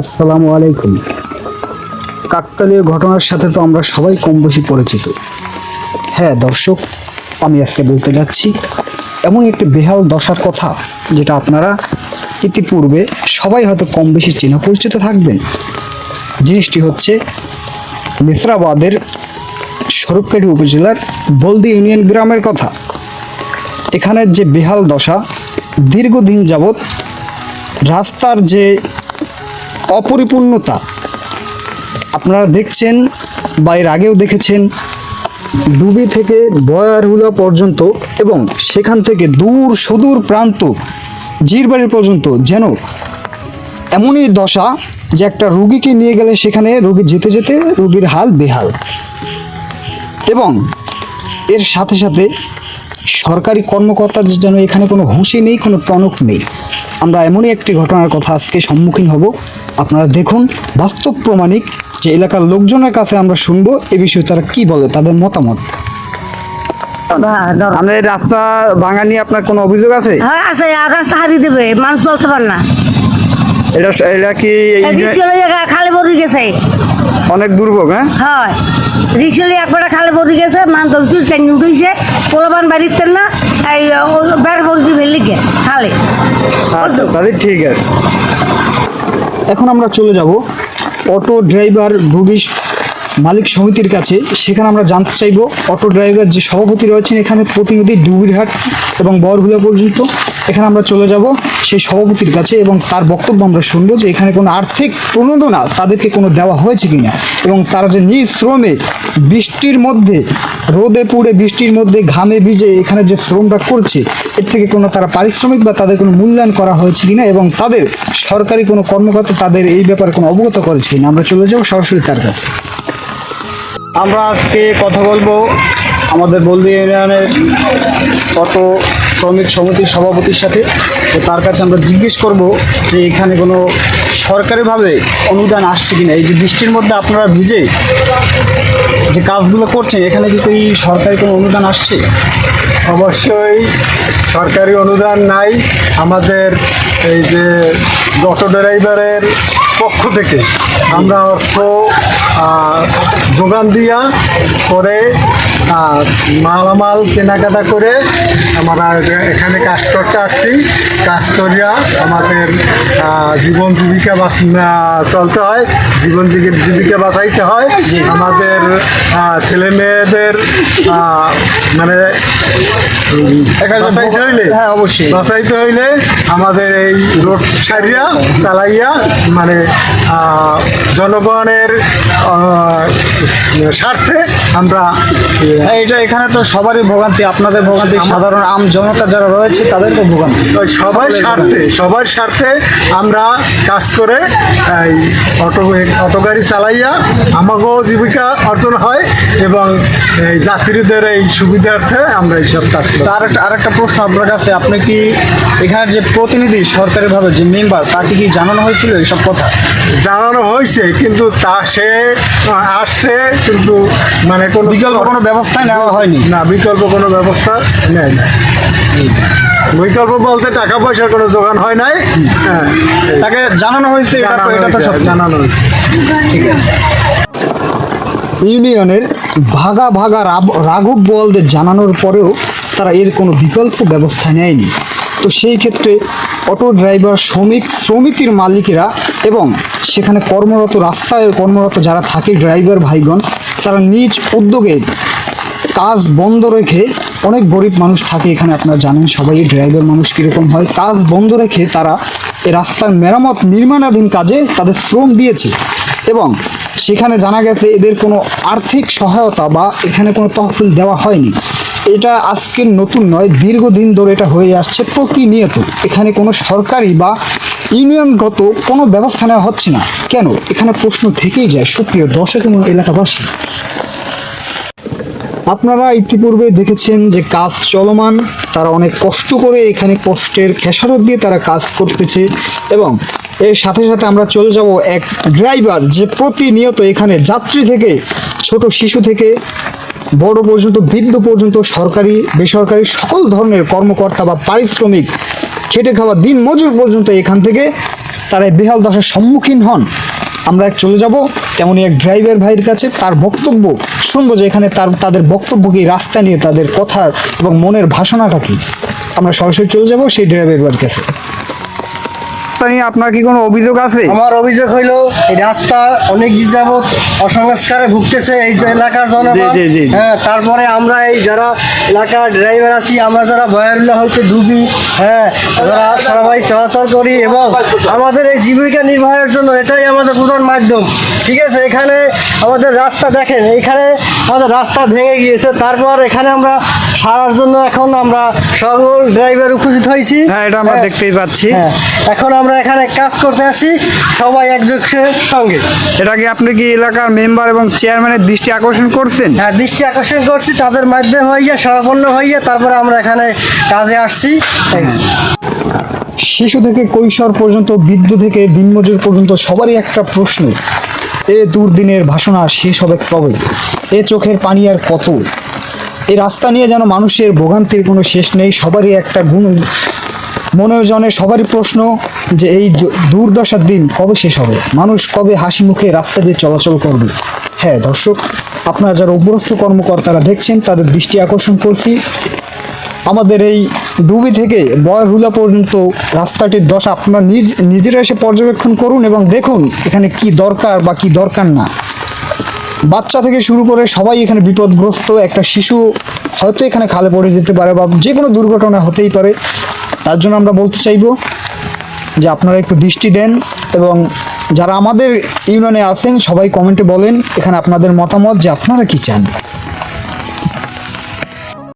আসসালামু আলাইকুম। কাকতালীয় ঘটনার সাথে তো আমরা সবাই কম বেশি পরিচিত। হ্যাঁ দর্শক, আমি আজকে বলতে যাচ্ছি, এমন একটি বেহাল দশার কথা যেটা আপনারা ইতিপূর্বে সবাই হয়তো কম বেশি চেনা পরিচিত থাকবেন। জিনিসটি হচ্ছে, নেসরাবাদের স্বরূপকারী উপজেলার বলদি ইউনিয়ন গ্রামের কথা। এখানের যে বেহাল দশা, দীর্ঘদিন যাবৎ রাস্তার যে অপরিপূর্ণতা। আপনারা দেখছেন বা এর আগেও দেখেছেন ডুবি থেকে বয়ারহুলা পর্যন্ত এবং সেখান থেকে দূর সুদূর প্রান্ত, জিরবাড়ি পর্যন্ত যেন এমনই দশা যে একটা রুগীকে নিয়ে গেলে সেখানে রুগী যেতে যেতে রুগীর হাল বেহাল। এবং এর সাথে সাথে সরকারি কর্মকর্তাদের যেন এখানে কোনো হুঁশি নেই, কোনো টনক নেই। আমরা এমনই একটি ঘটনার কথা আজকে সম্মুখীন হব। আপনারা দেখুন বাস্তব প্রমাণিক যে এলাকার লোকজনের কাছে আমরা শুনব এ বিষয়ে তারা কি বলে তাদের মতামত। এই রাস্তা ভাঙা নিয়ে আপনার কোনো অভিযোগ আছে? হ্যাঁ আছে রাস্তা হারিয়ে দেবে মানুষ চলতে পারে না। এটা এটা কি যে খালে বদি গেছে। অনেক দুর্ভোগ হ্যাঁ? হয়। রিক্সা লইয়া একবারে খালে বদি গেছে মান ধরছি ট্রেন উঠেছে পোলাবান বাড়িতে না এই বেড় ফেলি গে খালে। আচ্ছা তাহলে ঠিক আছে। এখন আমরা চলে যাব অটো ড্রাইভার ভুগিস মালিক সমিতির কাছে, সেখানে আমরা জানতে চাইব অটো ড্রাইভার যে সভাপতি রয়েছেন এখানে প্রতিনিধি ডুবিরহাট এবং বরহুলা পর্যন্ত। এখানে আমরা চলে যাব সেই সভাপতির কাছে এবং তার বক্তব্য আমরা শুনব যে এখানে কোনো আর্থিক প্রণোদনা তাদেরকে কোনো দেওয়া হয়েছে কি না এবং তারা যে নিজ শ্রমে বৃষ্টির মধ্যে, রোদে পুড়ে বৃষ্টির মধ্যে ঘামে ভিজে এখানে যে শ্রমটা করছে, এর থেকে কোনো তারা পারিশ্রমিক বা তাদের কোনো মূল্যায়ন করা হয়েছে কিনা এবং তাদের সরকারি কোনো কর্মকর্তা তাদের এই ব্যাপারে কোনো অবগত করেছে কিনা? আমরা চলে যাব সরাসরি তার কাছে। আমরা আজকে কথা বলব আমাদের বলদি ইউনিয়নের কত শ্রমিক সমিতির সভাপতির সাথে। তো তার কাছে আমরা জিজ্ঞেস করব যে এখানে কোনো সরকারিভাবে অনুদান আসছে কিনা। এই যে বৃষ্টির মধ্যে আপনারা ভিজে যে কাজগুলো করছেন, এখানে কি এই সরকারি কোনো অনুদান আসছে? অবশ্যই সরকারি অনুদান নাই। আমাদের এই যে অটো ড্রাইভারের পক্ষ থেকে আমরা অর্থ যোগান দিয়া করে মালামাল কেনাকাটা করে আমরা এখানে কাজ করতে আসছি। কাজ করিয়া আমাদের জীবন জীবিকা চলতে হয়। জীবন জীবি- জীবিকা বাঁচাইতে হয়। আমাদের ছেলে মেয়েদের মানে বাঁচাইতে হইলে হ্যাঁ, অবশ্যই। বাঁচাইতে হইলে আমাদের এই রোড সারিয়া চালাইয়া মানে জনগণের স্বার্থে আমরা হ্যাঁ, এটা এখানে তো সবারই ভোগান্তি। আপনাদের ভোগান্তি। সাধারণ আম জনতা যারা রয়েছে তাদেরও ভোগান্তি। ওই সবার স্বার্থে সবার স্বার্থে আমরা কাজ করে এই অটো অটো গাড়ি চালাইয়া আমাকেও জীবিকা অর্জন হয় এবং এই যাত্রীদের এই সুবিধার্থে আমরা এইসব কাজ করি। তার একটা আরেকটা প্রশ্ন আপনার কাছে আপনি কি এখানে যে প্রতিনিধি সরকারিভাবে যে মেম্বার তাকে কি জানানো হয়েছিল এইসব কথা? জানানো হয়েছে কিন্তু তা সে আসছে কিন্তু মানে কোনো বিকল্প কোনো ব্যবস্থাই নেওয়া হয়নি? না বিকল্প কোনো ব্যবস্থা নেয় না। বিকল্প বলতে টাকা পয়সার কোনো যোগান হয় নাই। হ্যাঁ তাকে জানানো হয়েছে এটা তো এটা তো সত্যি। জানানো হয়েছে। ঠিক আছে। ইউনিয়নের ভাগা ভাগা রাঘব বলদের জানানোর পরেও তারা এর কোনো বিকল্প ব্যবস্থা নেয়নি। তো সেই ক্ষেত্রে অটো ড্রাইভার শ্রমিক শ্রমিতির মালিকেরা এবং সেখানে কর্মরত রাস্তায় কর্মরত যারা থাকে ড্রাইভার ভাইগণ তারা নিজ উদ্যোগে কাজ বন্ধ রেখে অনেক গরিব মানুষ থাকে এখানে, আপনারা জানেন, সবাই ড্রাইভার মানুষ কীরকম হয়। কাজ বন্ধ রেখে তারা এই রাস্তার মেরামত নির্মাণাধীন কাজে তাদের শ্রম দিয়েছে এবং সেখানে জানা গেছে এদের কোনো আর্থিক সহায়তা বা এখানে কোনো তহফিল দেওয়া হয়নি। এটা আজকের নতুন নয়, দীর্ঘদিন ধরে এটা হয়ে আসছে প্রতিনিয়ত। এখানে কোনো সরকারি বা ইউনিয়নগত কোনো ব্যবস্থা নেওয়া হচ্ছে না। কেন? এখানে প্রশ্ন থেকেই যায়। সুপ্রিয় দর্শক এবং এলাকাবাসী আপনারা ইতিপূর্বে দেখেছেন যে কাজ চলমান, তারা অনেক কষ্ট করে এখানে কষ্টের খেসারত দিয়ে তারা কাজ করতেছে এবং এর সাথে সাথে আমরা চলে যাব এক ড্রাইভার যে প্রতিনিয়ত এখানে যাত্রী থেকে, ছোট শিশু থেকে, বড় পর্যন্ত, বৃদ্ধ পর্যন্ত সরকারি, বেসরকারি সকল ধরনের কর্মকর্তা বা পারিশ্রমিক, খেটে খাওয়া দিন মজুর পর্যন্ত এখান থেকে তারা বেহাল দশার সম্মুখীন হন। আমরা এক চলে যাব তেমনই এক ড্রাইভার ভাইয়ের কাছে তার বক্তব্য শুনব যে এখানে তার, তাদের বক্তব্য কি, রাস্তা নিয়ে তাদের কথার এবং মনের ভাষণাটা কি। আমরা সরাসরি চলে যাব সেই ড্রাইভার ভাইয়ের কাছে। রাস্তা নিয়ে আপনার কি কোনো অভিযোগ আছে? আমার অভিযোগ হইল এই রাস্তা অনেক যাবৎ অসংস্কারে ভুগতেছে এই যে এলাকার জনগণ। হ্যাঁ তারপরে আমরা এই যারা এলাকার ড্রাইভার আছি আমরা যারা বয়ারুল্লাহ হইতে ডুবি হ্যাঁ যারা সবাই চলাচল করি এবং আমাদের এই জীবিকা নির্বাহের জন্য এটাই আমাদের প্রধান মাধ্যম। ঠিক আছে এখানে আমাদের রাস্তা দেখেন এখানে আমাদের রাস্তা ভেঙে গিয়েছে তারপর এখানে আমরা সারার জন্য এখন আমরা সকল ড্রাইভার উপস্থিত হয়েছি। হ্যাঁ এটা আমরা দেখতেই পাচ্ছি। হ্যাঁ এখন আমরা এখানে কাজ করতে আসি সবাই একজোটের সঙ্গে। এটা কি আপনি কি এলাকার মেম্বার এবং চেয়ারম্যানের দৃষ্টি আকর্ষণ করছেন? হ্যাঁ দৃষ্টি আকর্ষণ করছি তাদের মাধ্যমে হইয়া সরাপন্ন হইয়া তারপরে আমরা এখানে কাজে আসছি। শিশু থেকে কৈশোর পর্যন্ত বৃদ্ধ থেকে দিনমজুর পর্যন্ত সবারই একটা প্রশ্ন। এ দুর্দিনের ভাষণা শেষ হবে কবে? এ চোখের পানি আর কত? এই রাস্তা নিয়ে যেন মানুষের ভোগান্তির কোনো শেষ নেই, সবারই একটা গুণ। মনোজনে সবারই প্রশ্ন যে এই দুর্দশার দিন কবে শেষ হবে? মানুষ কবে হাসি মুখে রাস্তা দিয়ে চলাচল করবে? হ্যাঁ দর্শক, আপনারা যারা অভ্যস্ত কর্মকর্তারা দেখছেন, তাদের দৃষ্টি আকর্ষণ করছি। আমাদের এই ডুবি থেকে বয়রহুলা পর্যন্ত রাস্তাটির দশা আপনারা নিজ নিজেরা এসে পর্যবেক্ষণ করুন এবং দেখুন এখানে কি দরকার বা কি দরকার না। বাচ্চা থেকে শুরু করে সবাই এখানে বিপদগ্রস্ত। একটা শিশু হয়তো এখানে খালে পড়ে যেতে পারে বা যে কোনো দুর্ঘটনা হতেই পারে। তার জন্য আমরা বলতে চাইব যে আপনারা একটু দৃষ্টি দেন এবং যারা আমাদের ইউনিয়নে আছেন সবাই কমেন্টে বলেন এখানে আপনাদের মতামত যে আপনারা কি চান।